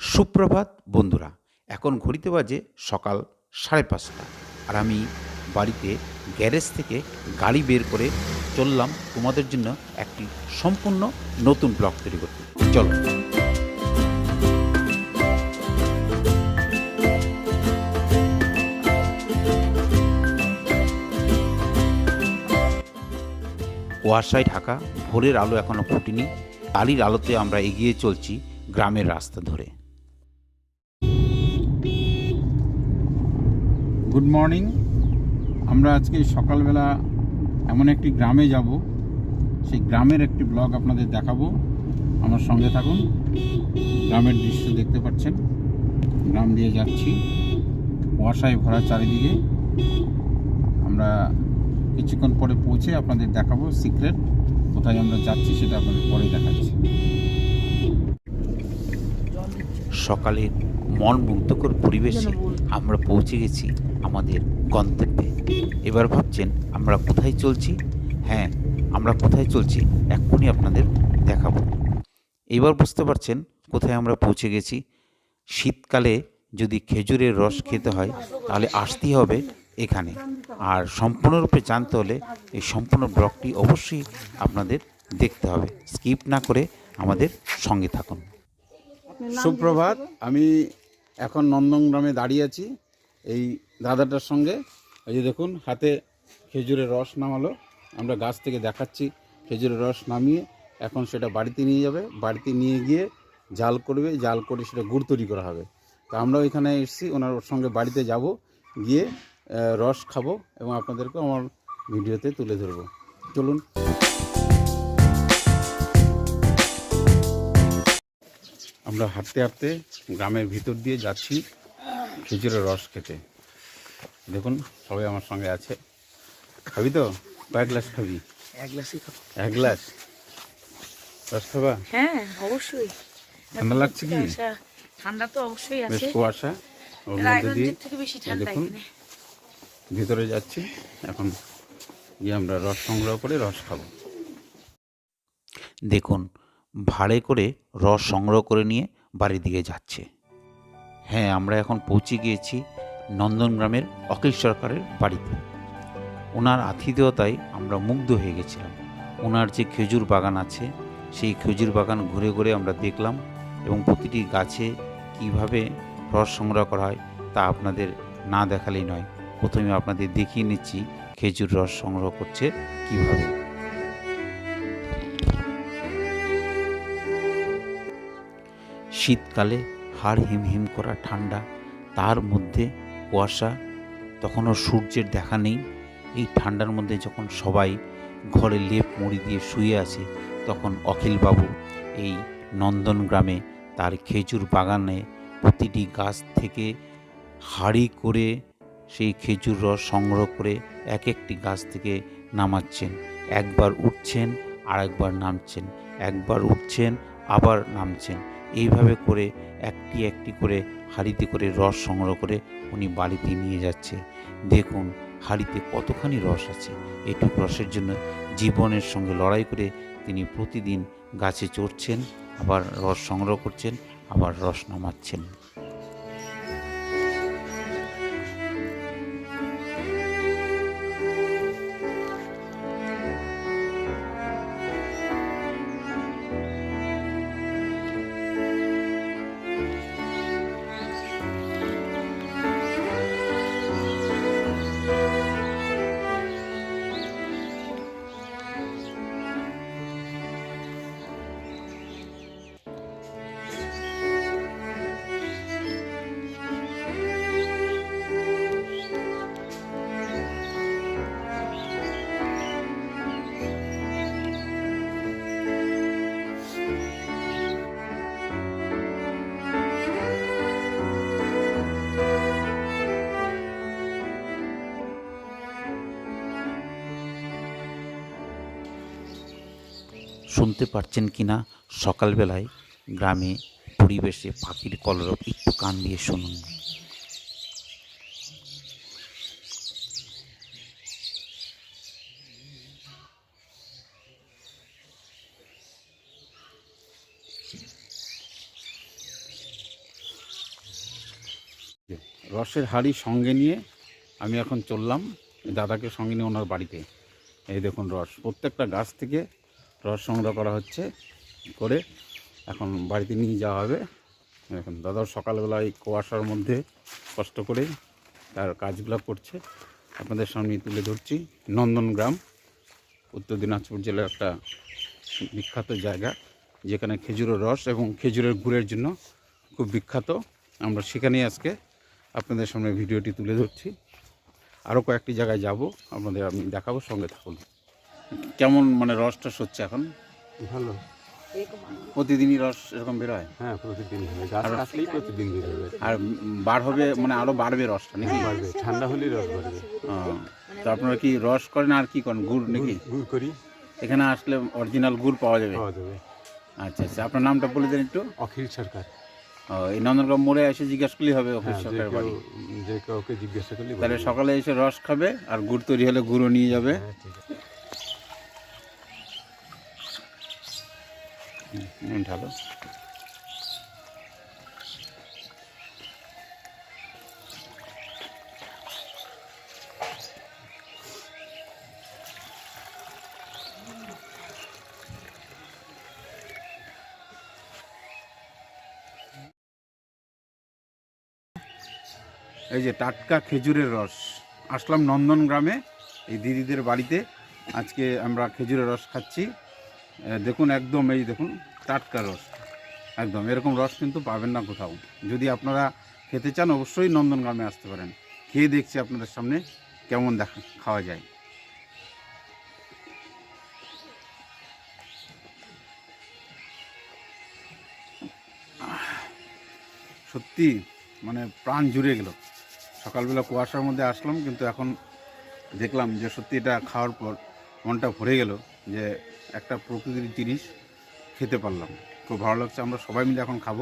সুপ্রভাত, বন্ধুরা। এখন ঘড়িতে বাজে সকাল সাড়ে পাঁচটা আর আমি বাড়িতে গ্যারেজ থেকে গাড়ি বের করে চললাম তোমাদের জন্য একটি সম্পূর্ণ নতুন ব্লগ তৈরি করতে। চলো। কুয়াশায় ঢাকা, ভোরের আলো এখনও ফুটেনি। আলির আলোতে আমরা এগিয়ে চলছি গ্রামের রাস্তা ধরে। গুড মর্নিং আমরা আজকে সকালবেলা এমন একটি গ্রামে যাব। সেই গ্রামের একটি ব্লগ আপনাদের দেখাবো। আমার সঙ্গে থাকুন। গ্রামের দৃশ্য দেখতে পাচ্ছেন। গ্রাম দিয়ে যাচ্ছি। কুয়াশায় ভরা চারিদিকে। আমরা কিছুক্ষণ পরে পৌঁছে আপনাদের দেখাবো সিক্রেট। কোথায় আমরা যাচ্ছি সেটা আপনাদের পরে দেখাচ্ছি। সকালের মন মুগ্ধকর পরিবেশে আমরা পৌঁছে গেছি। আমাদের গন্তব্যে। এবার ভাবছেন, আমরা কোথায় চলছি? হ্যাঁ আমরা কোথায় চলছি এক্ষুনি আপনাদের দেখাবো। এবার বুঝতে পারছেন কোথায় আমরা পৌঁছে গেছি। শীতকালে যদি খেজুরের রস খেতে হয়, তাহলে আসতেই হবে এখানে। আর সম্পূর্ণরূপে জানতে হলে এই সম্পূর্ণ ব্লগটি অবশ্যই আপনাদের দেখতে হবে। স্কিপ না করে আমাদের সঙ্গে থাকুন। সুপ্রভাত, আমি এখন নন্দনগ্রামে দাঁড়িয়ে আছি। এই দাদাটার সঙ্গে, এই যে দেখুন, হাতে খেজুরের রস নামালো। আমরা গাছ থেকে দেখাচ্ছি, খেজুরের রস নামিয়ে এখন সেটা বাড়িতে নিয়ে যাবে। বাড়িতে নিয়ে গিয়ে জাল করবে, জাল করে সেটা গুড় তৈরি করা হবে। তো আমরা এখানে এসেছি, ওনার সঙ্গে বাড়িতে যাব, গিয়ে রস খাব এবং আপনাদেরকে আমার ভিডিওতে তুলে ধরবো। চলুন। আমরা হাঁটতে হাঁটতে গ্রামের ভিতর দিয়ে যাচ্ছি খেজুরের রস খেতে। দেখুন সবাই আমার সঙ্গে আছে। খাবি তো? কয়েক গ্লাস খাবি? এক গ্লাসই খাব। এক গ্লাস? রস খাবা? হ্যাঁ অবশ্যই। ঠান্ডা লাগছে কি? ঠান্ডা তো অবশ্যই বেশ আছে। কুয়াশা ওর মধ্যে দিয়ে রায়গঞ্জের থেকে বেশি ঠান্ডা দেখুন। এখানে। ভিতরে যাচ্ছি। এখন গিয়ে আমরা রস সংগ্রহ করে রস খাব। দেখুন ভাড়ে করে রস সংগ্রহ করে নিয়ে বাড়ির দিকে যাচ্ছে। হ্যাঁ আমরা এখন পৌঁছে গিয়েছি নন্দনগ্রামের অখিল সরকারের বাড়িতে। ওনার আতিথেয়তায় আমরা মুগ্ধ হয়ে গেছিলাম। ওনার যে খেজুর বাগান আছে, সেই খেজুর বাগান ঘুরে ঘুরে আমরা দেখলাম এবং প্রতিটি গাছে কীভাবে রস সংগ্রহ করা হয় তা আপনাদের না দেখালেই নয়। প্রথমে আপনাদের দেখিয়ে নিচ্ছি খেজুর রস সংগ্রহ করছে কীভাবে। শীতকালে হাড় হিমহিম করা ঠান্ডা, তার মধ্যে কুয়াশা, তখনও সূর্যের দেখা নেই। এই ঠান্ডার মধ্যে যখন সবাই ঘরে লেপ মুড়ি দিয়ে শুয়ে আছে, তখন অখিলবাবু এই নন্দন গ্রামে তার খেজুর বাগানে প্রতিটি গাছ থেকে হাড়ি করে সেই খেজুর রস সংগ্রহ করে এক একটি গাছ থেকে নামাচ্ছেন। একবার উঠছেন আর একবার নামছেন। একবার উঠছেন, আবার নামছেন। এইভাবে করে একটি একটি করে হাড়িতে করে রস সংগ্রহ করে উনি বাড়িতে নিয়ে যাচ্ছে। দেখুন, হাড়িতে কতখানি রস আছে। এটুকু রসের জন্য জীবনের সঙ্গে লড়াই করে তিনি প্রতিদিন গাছে চড়ছেন, আবার রস সংগ্রহ করছেন, আবার রস নামাচ্ছেন। শুনতে পাচ্ছেন কি না সকালবেলায় গ্রামে পরিবেশে পাখির কলরব একটু কান দিয়ে শুনুন। রসের হাড়ি সঙ্গে নিয়ে আমি এখন চললাম, দাদাকে সঙ্গে নিয়ে ওনার বাড়িতে। এই দেখুন রস, প্রত্যেকটা গাছ থেকে রস সংগ্রহ করা হচ্ছে করে এখন বাড়িতে নিয়ে যাওয়া হবে। এখন দাদাও সকালবেলা এই কুয়াশার মধ্যে কষ্ট করে তার কাজগুলো করছে। আপনাদের সামনে তুলে ধরছি। নন্দনগ্রাম, উত্তর দিনাজপুর জেলার একটা বিখ্যাত জায়গা, যেখানে খেজুরের রস এবং খেজুরের গুড়ের জন্য খুব বিখ্যাত। আমরা সেখানেই আজকে আপনাদের সামনে ভিডিওটি তুলে ধরছি। আরও কয়েকটি জায়গায় যাব, আপনাদের আমি দেখাবো, সঙ্গে থাকুন। কেমন মানে রসটা হচ্ছে এখন? ভালো। প্রতিদিনই রস এরকম বেরোয়? হ্যাঁ প্রতিদিন হবে গাছ আর- কাটলেই প্রতিদিন বেরোবে আর বার হবে মানে আরও বাড়বে রসটা নাকি? বাড়বে। ঠান্ডা হলেই রস বাড়বে। তো আপনারা কি রস করেন আর কি করেন? গুড় নাকি? গুড়- গুড় করি। এখানে আসলে অরিজিনাল গুড় পাওয়া যাবে। পাওয়া যাবে। আচ্ছা আচ্ছা। আপনার নামটা বলে দেন একটু। অখিল সরকার। এই নন্দনগ্রাম মোড়ে এসে জিজ্ঞেস করলেই হবে অখিল অফিস যে সরকারের বাড়ি। যে কাউকে জিজ্ঞাসা করলে তাহলে সকালে এসে রস খাবে আর গুড় তৈরি হলে গুড়ও নিয়ে যাবে। হ্যাঁ ঠিক আছে। ভালো এই যে টাটকা খেজুরের রস। আসলাম নন্দন গ্রামে এই দিদিদের বাড়িতে। আজকে আমরা খেজুরের রস খাচ্ছি। দেখুন, একদম এই দেখুন টাটকা রস। একদম, এরকম রস কিন্তু পাবেন না কোথাও। যদি আপনারা খেতে চান, অবশ্যই নন্দনগ্রামে আসতে পারেন। খেয়ে দেখছি আপনাদের সামনে কেমন দেখা, খাওয়া যায়। সত্যি মানে প্রাণ জুড়ে গেল। সকালবেলা কুয়াশার মধ্যে আসলাম, কিন্তু এখন দেখলাম যে সত্যি এটা খাওয়ার পর মনটা ভরে গেল যে একটা প্রকৃতির জিনিস খেতে পারলাম। খুব ভালো লাগছে। আমরা সবাই মিলে এখন খাব।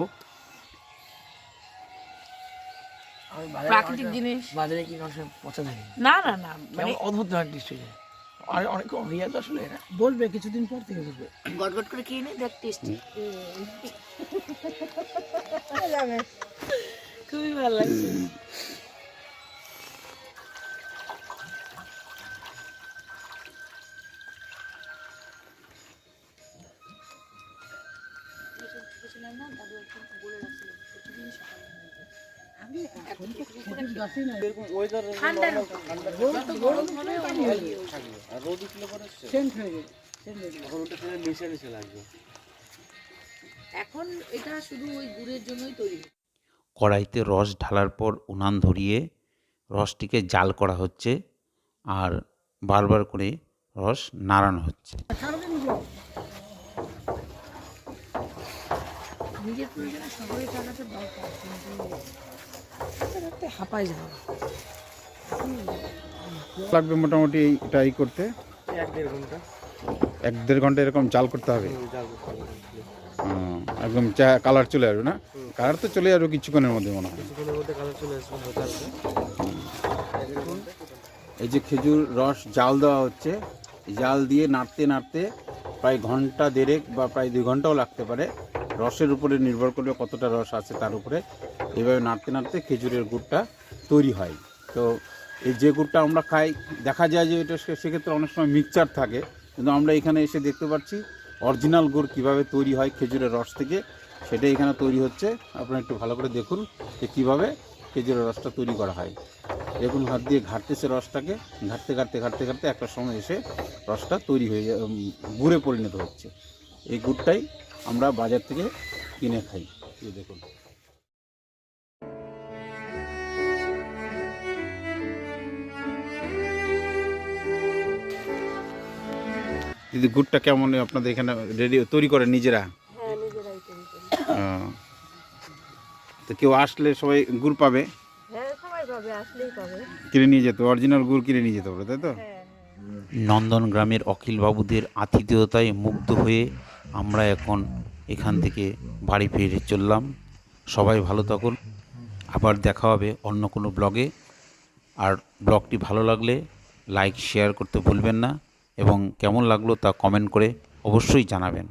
প্রাকৃতিক জিনিস। বাজারে কি মানুষের না না না মানে অদ্ভুত আর অনেক হয়ে আসলে এটা বলবে কিছুদিন পর থেকে বলবে। গট গট করে খেয়ে নে দেখ টেস্টি খুবই ভালো লাগছে। কড়াইতে রস ঢালার পর উনান ধরিয়ে রসটিকে জাল করা হচ্ছে আর বারবার করে রস নাড়ানো হচ্ছে। নিজের প্রয়োজনে দরকার, কিন্তু হাঁপাই লাগবে মোটামুটি এটা এই করতে। এক দেড় ঘণ্টা। এক দেড় ঘণ্টা এরকম জাল করতে হবে। একদম চা কালার চলে আসবে না? কালার তো চলে আসবে কিছুক্ষণের মধ্যে মনে হয়। এই যে খেজুর রস জাল দেওয়া হচ্ছে জাল দিয়ে নাড়তে নাড়তে প্রায় ঘণ্টা দেড়েক বা প্রায় দুই ঘন্টাও লাগতে পারে। রসের উপরে নির্ভর করবে কতটা রস আছে তার উপরে। এইভাবে নাড়তে নাড়তে খেজুরের গুড়টা তৈরি হয়। তো এই যে গুড়টা আমরা খাই, দেখা যায় যে এটা সেক্ষেত্রে অনেক সময় মিক্সচার থাকে। কিন্তু আমরা এখানে এসে দেখতে পাচ্ছি অরিজিনাল গুড় কীভাবে তৈরি হয় খেজুরের রস থেকে সেটা এখানে তৈরি হচ্ছে। আপনারা একটু ভালো করে দেখুন যে কীভাবে খেজুরের রসটা তৈরি করা হয়। দেখুন, হাত দিয়ে ঘাটতেছে রসটাকে। ঘাটতে ঘাটতে ঘাটতে ঘাটতে একটা সময় এসে রসটা তৈরি হয়ে গুড়ে পরিণত হচ্ছে। এই গুড়টাই আমরা বাজার থেকে কিনে খাই। এই দেখুন। দিদি গুড়টা কেমন আপনাদের এখানে রেডি তৈরি করেন নিজেরা? তো কেউ আসলে সবাই গুড় পাবে? কিনে নিয়ে যেত অরিজিনাল গুড় কিনে নিয়ে যেতে হবে তাই তো? নন্দনগ্রামের অখিলবাবুদের আতিথেয়তায় মুগ্ধ হয়ে আমরা এখন এখান থেকে বাড়ি ফিরে চললাম। সবাই ভালো থাকুন। আবার দেখা হবে অন্য কোনো ব্লগে। আর ব্লগটি ভালো লাগলে লাইক, শেয়ার করতে ভুলবেন না। এবং কেমন লাগল তা কমেন্ট করে অবশ্যই জানাবেন।